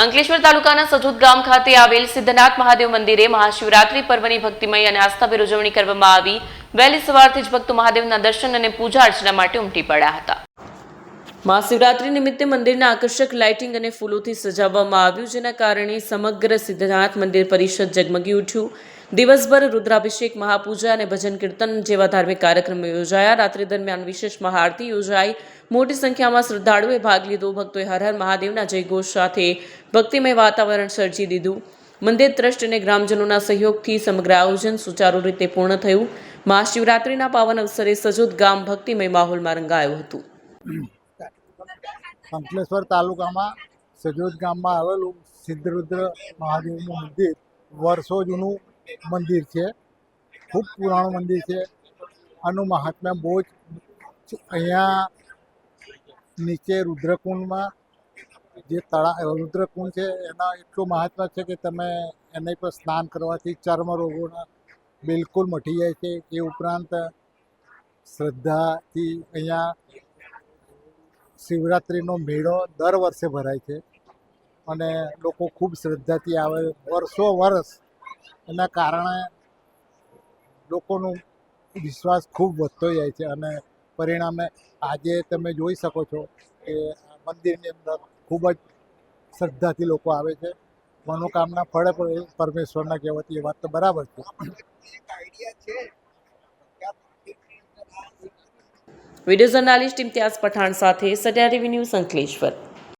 અંકલેશ્વર તાલુકાના સજોદ ગામ ખાતે આવેલ સિદ્ધનાથ મહાદેવ મંદિરે મહાશિવરાત્રી પર્વની ભક્તિમય અને આસ્થાભેર ઉજવણી કરવામાં આવી. વહેલી સવારથી જ ભક્તો મહાદેવના દર્શન અને પૂજા અર્ચના માટે ઉમટી પડ્યા હતા. મહાશિવરાત્રી નિમિત્તે મંદિરના આકર્ષક લાઇટિંગ અને ફૂલોથી સજાવવામાં આવ્યું, જેના કારણે સમગ્ર સિદ્ધનાથ મંદિર પરિષદ જગમગી ઉઠ્યું. દિવસભર રુદ્રાભિષેક, મહાપૂજા અને ભજન કીર્તન જેવા ધાર્મિક કાર્યક્રમો યોજાયા. રાત્રિ દરમિયાન વિશેષ મહાઆરતી યોજાઈ. મોટી સંખ્યામાં શ્રદ્ધાળુએ ભાગ લીધો. ભક્તોએ હર હર મહાદેવના જયઘોષ સાથે ભક્તિમય વાતાવરણ સર્જી દીધું. મંદિર ટ્રસ્ટ અને ગ્રામજનોના સહયોગથી સમગ્ર આયોજન સુચારુ રીતે પૂર્ણ થયું. મહાશિવરાત્રિના પાવન અવસરે સજોદ ગામ ભક્તિમય માહોલમાં રંગાયું હતું. અંકલેશ્વર તાલુકામાં સજોદ ગામમાં આવેલું સિદ્ધરુદ્ર મહાદેવનું મંદિર વર્ષો જૂનું મંદિર છે. ખૂબ પુરાણું મંદિર છે. આનું મહાત્મ્ય બહુ જ અહીંયા નીચે રુદ્રકુંડમાં જે તળા રુદ્રકુંડ છે, એના એટલું મહાત્મ્ય છે કે તમે એના પર સ્નાન કરવાથી ચર્મ રોગોના બિલકુલ મટી જાય છે. એ ઉપરાંત શ્રદ્ધાથી અહીંયા શિવરાત્રિનો મેળો દર વર્ષે ભરાય છે. અને લોકો ખૂબ શ્રદ્ધાથી આવે. વર્ષો વર્ષ એના કારણે લોકોનું વિશ્વાસ ખૂબ વધતો જાય છે અને પરિણામે આજે તમે જોઈ શકો છો કે મંદિરની અંદર ખૂબ જ શ્રદ્ધાથી લોકો આવે છે. મનોકામના ફળે પરમેશ્વરના કહેવાતી એ વાત તો બરાબર છે. વીડિયો જર્નાલિસ્ટ ઇમ્તિયાઝ પઠાણ સાથે સત્યા ટીવી ન્યૂઝ અંકલેશ્વર.